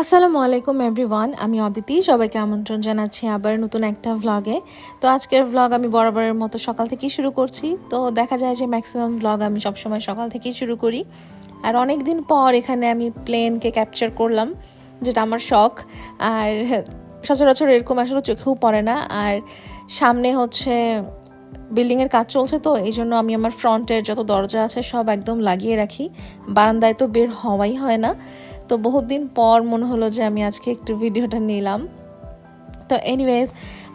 আসসালামু আলাইকুম এভরিওয়ান আমি অদিতি, সবাইকে আমন্ত্রণ জানাচ্ছি আবার নতুন একটা ভ্লগে তো আজকের ভ্লগ আমি বরাবরের মতো সকাল থেকেই শুরু করছি। তো দেখা যায় যে ম্যাক্সিমাম ভ্লগ আমি সবসময় সকাল থেকেই শুরু করি। আর অনেক দিন পর এখানে আমি প্লেনকে ক্যাপচার করলাম, যেটা আমার শখ। আর সচরাচর এরকম আসলে চোখেও পড়ে না। আর সামনে হচ্ছে বিল্ডিংয়ের কাজ চলছে তো, এই জন্য আমি আমার ফ্রন্টের যত দরজা আছে সব একদম লাগিয়ে রাখি। বারান্দায় তো বের হওয়াই হয় না। তো বহুত দিন পর মনে হলো যে আমি আজকে একটু ভিডিওটা নিলাম। তো এনিওয়েজ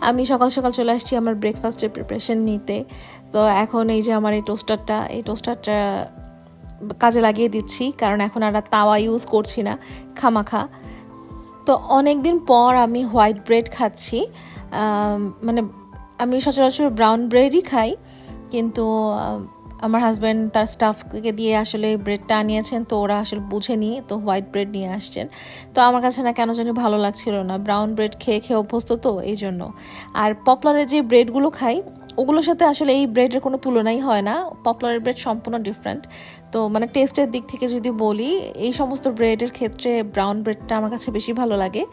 আমি সকাল সকাল চলে আসছি আমার ব্রেকফাস্টের প্রিপারেশন নিতে। তো এখন এই যে আমার এই টোস্টারটা এই টোস্টারটা কাজে লাগিয়ে দিচ্ছি, কারণ এখন আর তাওয়া ইউজ করছি না, খামাখা। তো অনেক দিন পর আমি হোয়াইট ব্রেড খাচ্ছি। মানে আমি সচরাচর ব্রাউন ব্রেডই খাই, কিন্তু আমার হাজব্যান্ড তার স্টাফকে দিয়ে আসলে ব্রেডটা আনিয়েছেন, তো ওরা আসলে বুঝে নিয়ে, তো হোয়াইট ব্রেড নিয়ে আসছেন। তো আমার কাছে না কেন জানি ভালো লাগছিল না। ব্রাউন ব্রেড খেয়ে খেয়ে অভ্যস্ত তো এই জন্য আর পপলারের যে ব্রেডগুলো খাই, ওগুলোর সাথে আসলে এই ব্রেডের কোনো তুলনাই হয় না। পপলারের ব্রেড সম্পূর্ণ ডিফারেন্ট তো মানে টেস্টের দিক থেকে যদি বলি, এই সমস্ত ব্রেডের ক্ষেত্রে ব্রাউন ব্রেডটা আমার কাছে বেশি ভালো লাগে।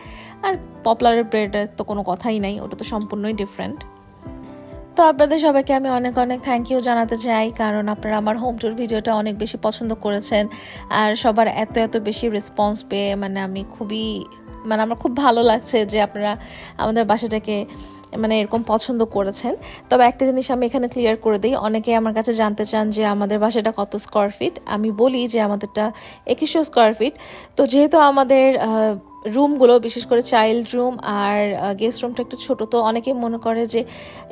আর পপলারের ব্রেডের তো কোনো কথাই নাই, ওটা তো সম্পূর্ণই ডিফারেন্ট তো আপনাদের সবাইকে আমি অনেক অনেক থ্যাংক ইউ জানাতে চাই, কারণ আপনারা আমার হোম ট্যুর ভিডিওটা অনেক বেশি পছন্দ করেছেন। আর সবার এত এত বেশি রেসপন্স পেয়ে মানে আমি খুবই মানে আমার খুব ভালো লাগছে যে আপনারা আমাদের বাসাটাকে মানে এরকম পছন্দ করেছেন। তবে একটা জিনিস আমি এখানে ক্লিয়ার করে দিই অনেকে আমার কাছে জানতে চান যে আমাদের বাসাটা কত স্কোয়ার ফিট আমি বলি যে আমাদেরটা একুশশো স্কোয়ার ফিট তো যেহেতু আমাদের রুমগুলো বিশেষ করে চাইল্ড রুম আর গেস্ট রুমটা একটু ছোট, তো অনেকে মনে করে যে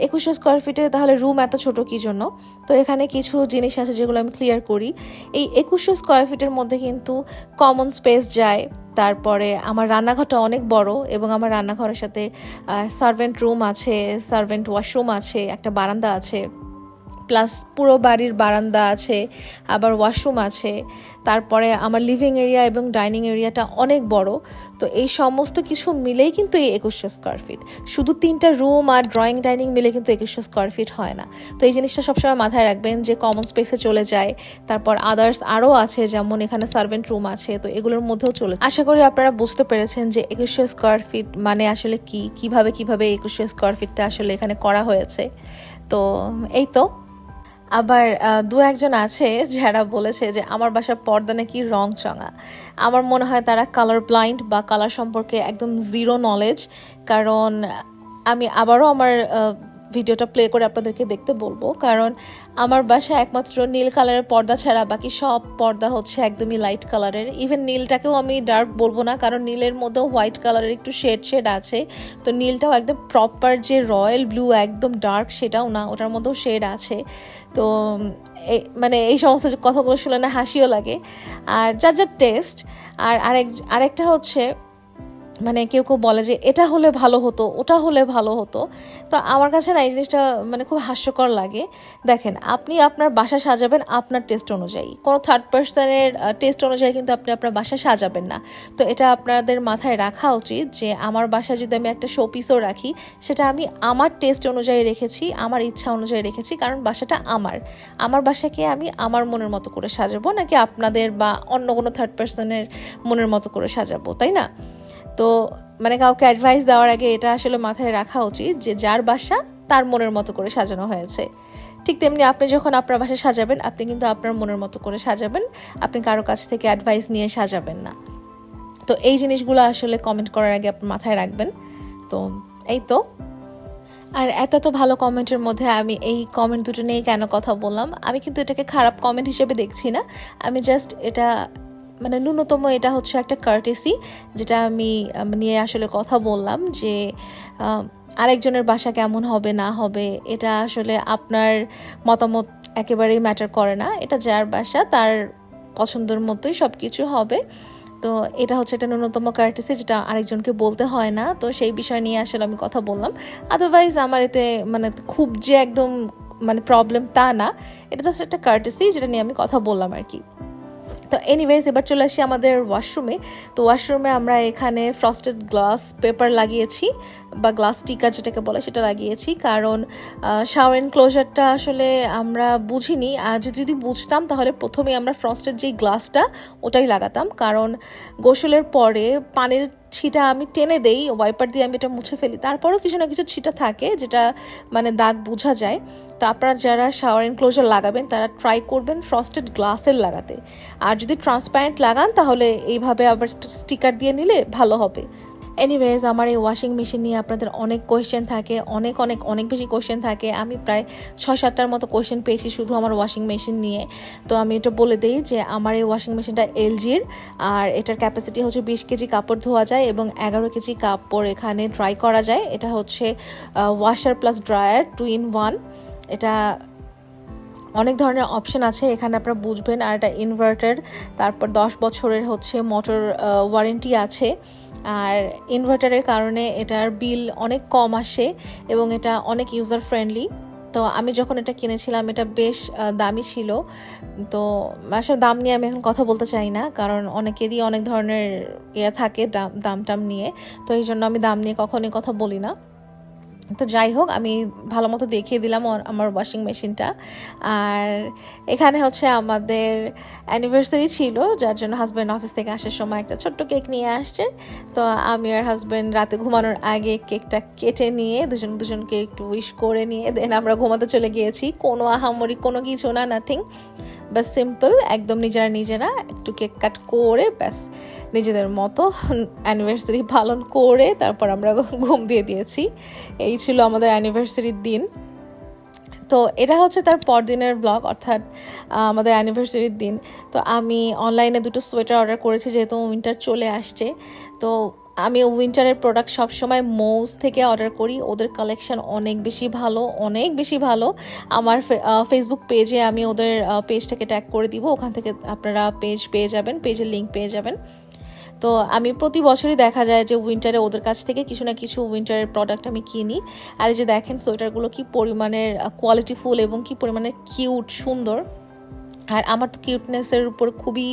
একুশশো স্কোয়ার ফিটে তাহলে রুম এত ছোট কী জন্য? তো এখানে কিছু জিনিস আছে যেগুলো আমি ক্লিয়ার করি। এই একুশশো স্কোয়ার ফিটের মধ্যে কিন্তু কমন স্পেস যায়, তারপরে আমার রান্নাঘরটা অনেক বড় এবং আমার রান্নাঘরের সাথে সার্ভেন্ট রুম আছে সার্ভেন্ট ওয়াশরুম আছে, একটা বারান্দা আছে। প্লাস পুরো বাড়ির বারান্দা আছে, আবার ওয়াশরুম আছে, তারপরে আমার লিভিং এরিয়া এবং ডাইনিং এরিয়াটা অনেক বড়। তো এই সমস্ত কিছু মিলেই কিন্তু এই একুশশো স্কোয়ার ফিট শুধু তিনটা রুম আর ড্রয়িং ডাইনিং মিলে কিন্তু একুশশো স্কোয়ার ফিট হয় না। তো এই জিনিসটা সবসময় মাথায় রাখবেন যে কমন স্পেসে চলে যায়, তারপর আদার্স আরও আছে, যেমন এখানে সার্ভেন্ট রুম আছে, তো এগুলোর মধ্যেও চলে আশা করি আপনারা বুঝতে পেরেছেন যে একুশশো স্কোয়ার ফিট মানে আসলে কি, কীভাবে কীভাবে একুশশো স্কোয়ার ফিটটা আসলে এখানে করা হয়েছে। তো এই তো। আবার দু একজন আছে যারা বলেছে যে আমার বাসার পর্দা নাকি রং চঙা। আমার মনে হয় তারা কালার ব্লাইন্ড বা কালার সম্পর্কে একদম জিরো নলেজ কারণ আমি আবারও আমার ভিডিওটা প্লে করে আপনাদেরকে দেখতে বলব। কারণ আমার বাসা একমাত্র নীল কালারের পর্দা ছাড়া বাকি সব পর্দা হচ্ছে একদমই লাইট কালারের ইভেন নীলটাকেও আমি ডার্ক বলব না, কারণ নীলের মধ্যেও হোয়াইট কালারের একটু শেড শেড আছে। তো নীলটাও একদম প্রপার যে রয়্যাল ব্লু একদম ডার্ক সেটাও না, ওটার মধ্যেও শেড আছে। তো মানে এই সমস্ত যে কথাগুলো শুনে না হাসিও লাগে। আর যার যার টেস্ট আর আরেক, আরেকটা হচ্ছে মানে কেউ কেউ বলে যে, এটা হলে ভালো হতো, ওটা হলে ভালো হতো। তো আমার কাছে না এই জিনিসটা মানে খুব হাস্যকর লাগে। দেখেন, আপনি আপনার বাসা সাজাবেন আপনার টেস্ট অনুযায়ী। কোনো থার্ড পার্সনের টেস্ট অনুযায়ী কিন্তু আপনি আপনার বাসা সাজাবেন না। তো এটা আপনাদের মাথায় রাখা উচিত যে, আমার বাসায় যদি আমি একটা শোপিসও রাখি, সেটা আমি আমার টেস্ট অনুযায়ী রেখেছি, আমার ইচ্ছা অনুযায়ী রেখেছি, কারণ বাসাটা আমার। আমার বাসাকে আমি আমার মনের মতো করে সাজাবো, নাকি আপনাদের বা অন্য কোনো থার্ড পার্সনের মনের মতো করে সাজাবো, তাই না? তো মানে কাউকে অ্যাডভাইস দেওয়ার আগে এটা আসলে মাথায় রাখা উচিত যে যার বাসা তার মনের মতো করে সাজানো হয়েছে। ঠিক তেমনি আপনি যখন আপনার বাসা সাজাবেন, আপনি কিন্তু আপনার মনের মতো করে সাজাবেন। আপনি কারও কাছ থেকে অ্যাডভাইস নিয়ে সাজাবেন না। তো এই জিনিসগুলো আসলে কমেন্ট করার আগে আপনি মাথায় রাখবেন। তো এই তো। আর এত তো ভালো কমেন্টের মধ্যে আমি এই কমেন্ট দুটো নিয়ে কেন কথা বললাম? আমি কিন্তু এটাকে খারাপ কমেন্ট হিসেবে দেখছি না। আমি জাস্ট এটা মানে ন্যূনতম এটা হচ্ছে একটা কার্টেসি যেটা আমি নিয়ে আসলে কথা বললাম যে আরেকজনের বাসা কেমন হবে, না হবে, এটা আসলে আপনার মতামত একেবারেই ম্যাটার করে না। এটা যার বাসা, তার পছন্দের মতোই সব কিছু হবে। তো এটা হচ্ছে একটা ন্যূনতম কার্টেসি যেটা আরেকজনকে বলতে হয় না। তো সেই বিষয় নিয়ে আসলে আমি কথা বললাম। আদারওয়াইজ আমার এতে মানে খুব যে একদম মানে প্রবলেম তা না। এটা জাস্ট একটা কার্টেসি যেটা নিয়ে আমি কথা বললাম আর কি। তো এনিওয়েজ এবার চলে আসি আমাদের ওয়াশরুমে তো ওয়াশরুমে আমরা এখানে ফ্রস্টেড গ্লাস পেপার লাগিয়েছি বা গ্লাস স্টিকার যেটাকে বলে সেটা লাগিয়েছি। কারণ শাওয়ার এনক্লোজারটা আসলে আমরা বুঝিনি। আর যদি বুঝতাম, তাহলে প্রথমে আমরা ফ্রস্টেড যে গ্লাসটা ওটাই লাগাতাম। কারণ, গোসলের পরে পানির ছিটা আমি টেনে দেই, ওয়াইপার দিয়ে আমি এটা মুছে ফেলি। তারপরেও কিছু না কিছু ছিটা থাকে যেটা মানে দাগ বোঝা যায়। তো আপনারা যারা শাওয়ার এনক্লোজার লাগাবেন, তারা ট্রাই করবেন ফ্রস্টেড গ্লাসের লাগাতে। আর যদি ট্রান্সপারেন্ট লাগান, তাহলে এইভাবে আবার স্টিকার দিয়ে নিলে ভালো হবে। এনিওয়েজ আমার এই ওয়াশিং মেশিন নিয়ে আপনাদের অনেক কোয়েশ্চেন থাকে, অনেক অনেক অনেক বেশি কোয়েশ্চেন থাকে। আমি প্রায় ছয় সাতটার মতো কোয়েশ্চেন পেয়েছি শুধু আমার ওয়াশিং মেশিন নিয়ে। তো আমি এটা বলে দিই যে, আমার এই ওয়াশিং মেশিনটা এলজির আর এটার ক্যাপাসিটি হচ্ছে বিশ কেজি কাপড় ধোয়া যায় এবং এগারো কেজি কাপড় এখানে ড্রাই করা যায়। এটা হচ্ছে washer plus dryer two in one এটা অনেক ধরনের অপশন আছে, এখানে আপনারা বুঝবেন। আর এটা ইনভার্টার তারপর দশ বছরের হচ্ছে মোটর ওয়ারেন্টি আছে। আর ইনভার্টারের কারণে এটার বিল অনেক কম আসে এবং এটা অনেক ইউজার ফ্রেন্ডলি তো আমি যখন এটা কিনেছিলাম, এটা বেশ দামি ছিল। তো আসলে দাম নিয়ে আমি এখন কথা বলতে চাই না, কারণ অনেকেরই অনেক ধরনের ইয়ে থাকে দাম দাম টাম নিয়ে। তো এই জন্য আমি দাম নিয়ে কখনই কথা বলি না। তো যাই হোক, আমি ভালো মতো দেখিয়ে দিলাম আমার ওয়াশিং মেশিনটা আর এখানে হচ্ছে আমাদের অ্যানিভার্সারি ছিল, যার জন্য হাজব্যান্ড অফিস থেকে আসার সময় একটা ছোট্ট কেক নিয়ে আসছে। তো আমি আর হাজব্যান্ড রাতে ঘুমানোর আগে কেকটা কেটে নিয়ে, দুজন দুজনকে একটু উইশ করে নিয়ে দেন আমরা ঘুমাতে চলে গিয়েছি। কোনো আহামরি, কোনো কিছু না নাথিং ব্যাস সিম্পল একদম নিজেরা নিজেরা একটু কেক কাট করে ব্যাস নিজেদের মতো অ্যানিভার্সারি পালন করে তারপর আমরা ঘুম দিয়ে দিয়েছি। এই ছিল আমাদের অ্যানিভার্সারির দিন। তো এটা হচ্ছে তার পরদিনের ব্লগ অর্থাৎ আমাদের অ্যানিভার্সারির দিন। তো আমি অনলাইনে দুটো সোয়েটার অর্ডার করেছি, যেহেতু উইন্টার চলে আসছে। তো আমি উইন্টারের প্রোডাক্ট সবসময় মৌজ থেকে অর্ডার করি। ওদের কালেকশন অনেক বেশি ভালো, অনেক বেশি ভালো। আমার ফেসবুক পেজে আমি ওদের পেজটাকে ট্যাগ করে দিব। ওখান থেকে আপনারা পেজ পেয়ে যাবেন পেজের লিঙ্ক পেয়ে যাবেন। তো আমি প্রতি বছরই দেখা যায় যে উইন্টারে ওদের কাছ থেকে কিছু না কিছু উইন্টারের প্রোডাক্ট আমি কিনি। আর এই যে দেখেন সোয়েটারগুলো কি পরিমাণের কোয়ালিটিফুল এবং কি পরিমাণের কিউট সুন্দর। আর আমার তো কিউটনেসের উপর খুবই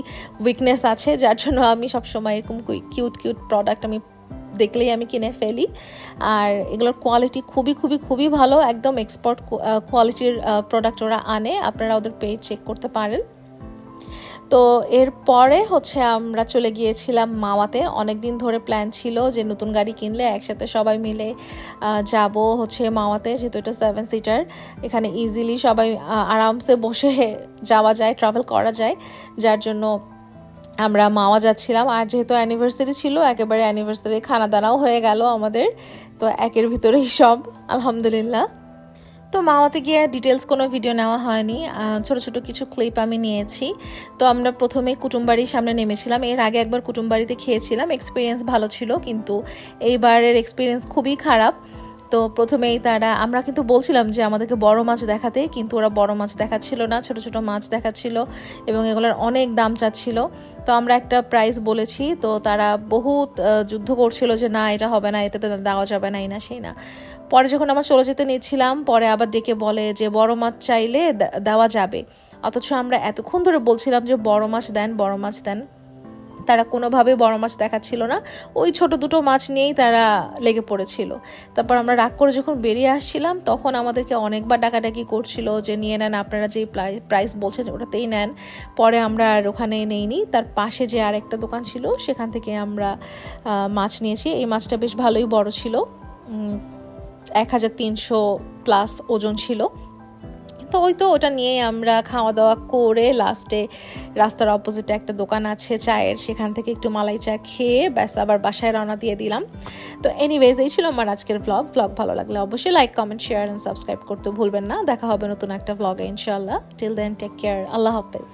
উইকনেস আছে, যার জন্য আমি সবসময় এরকম কিউট কিউট প্রোডাক্ট আমি দেখলেই আমি কিনে ফেলি। আর এগুলোর কোয়ালিটি খুবই খুবই খুবই ভালো। একদম এক্সপোর্ট কোয়ালিটির প্রোডাক্ট ওরা আনে। আপনারা ওদের পেয়ে চেক করতে পারেন। তো এরপরে হচ্ছে আমরা চলে গিয়েছিলাম মাওয়াতে অনেক দিন ধরে প্ল্যান ছিল যে নতুন গাড়ি কিনলে একসাথে সবাই মিলে যাব হচ্ছে মাওয়াতে যেহেতু এটা সেভেন সিটার এখানে ইজিলি সবাই আরামসে বসে যাওয়া যায় ট্রাভেল করা যায়। যার জন্য আমরা মাওয়া যাচ্ছিলাম। আর যেহেতু অ্যানিভার্সারি ছিল, একেবারে অ্যানিভার্সারি খানা দানাও হয়ে গেল আমাদের। তো একের ভিতরেই সব, আলহামদুলিল্লাহ। তো মাওয়াতে গিয়ে ডিটেলস কোনো ভিডিও নেওয়া হয়নি। ছোট ছোট কিছু ক্লিপ আমি নিয়েছি। তো আমরা প্রথমে কুটুমবাড়ির সামনে নেমেছিলাম। এর আগে একবার কুটুমবাড়িতে খেয়েছিলাম। এক্সপিরিয়েন্স ভালো ছিল, কিন্তু এইবারের এক্সপিরিয়েন্স খুবই খারাপ। তো প্রথমেই তারা, আমরা কিন্তু বলছিলাম যে আমাদেরকে বড় মাছ দেখাতে, কিন্তু ওরা বড় মাছ দেখাচ্ছিল না, ছোট ছোট মাছ দেখাচ্ছিল এবং এগুলোর অনেক দাম চাচ্ছিল। তো আমরা একটা প্রাইস বলেছি, তো তারা বহুত যুদ্ধ করছিল যে না, এটা হবে না এতে দেওয়া যাবে না, এই না, সেই না। পরে যখন আমরা চলে যেতে নিচ্ছিলাম, পরে আবার ডেকে বলে যে বড় মাছ চাইলে দেওয়া যাবে। অথচ আমরা এতক্ষণ ধরে বলছিলাম যে বড় মাছ দেন, বড় মাছ দেন। তারা কোনোভাবে বড় মাছ দেখাচ্ছিল না। ওই ছোট দুটো মাছ নিয়েই তারা লেগে পড়েছিল। তারপর আমরা রাগ করে যখন বেরিয়ে আসছিলাম, তখন আমাদেরকে অনেকবার ডাকাডাকি করছিল যে, নিয়ে নেন, আপনারা যেই প্রাইস বলছেন ওটাতেই নেন। পরে আমরা আর ওখানে নেইনি। তার পাশে যে আর একটা দোকান ছিল, সেখান থেকে আমরা মাছ নিয়েছি। এই মাছটা বেশ ভালোই বড় ছিল। এক হাজার তিনশো প্লাস ওজন ছিল। তো ওই তো ওটা নিয়ে আমরা খাওয়া দাওয়া করে লাস্টে রাস্তার অপোজিটে একটা দোকান আছে চায়ের, সেখান থেকে একটু মালাই চা খেয়ে ব্যাস আবার বাসায় রওনা দিয়ে দিলাম। তো এনিওয়েজ এই ছিল আমার আজকের ব্লগ ব্লগ ভালো লাগলে অবশ্যই like comment share and subscribe করতে ভুলবেন না। দেখা হবে নতুন একটা ব্লগে ইনশাল্লাহ টিল দেন টেক কেয়ার আল্লাহ হাফেজ।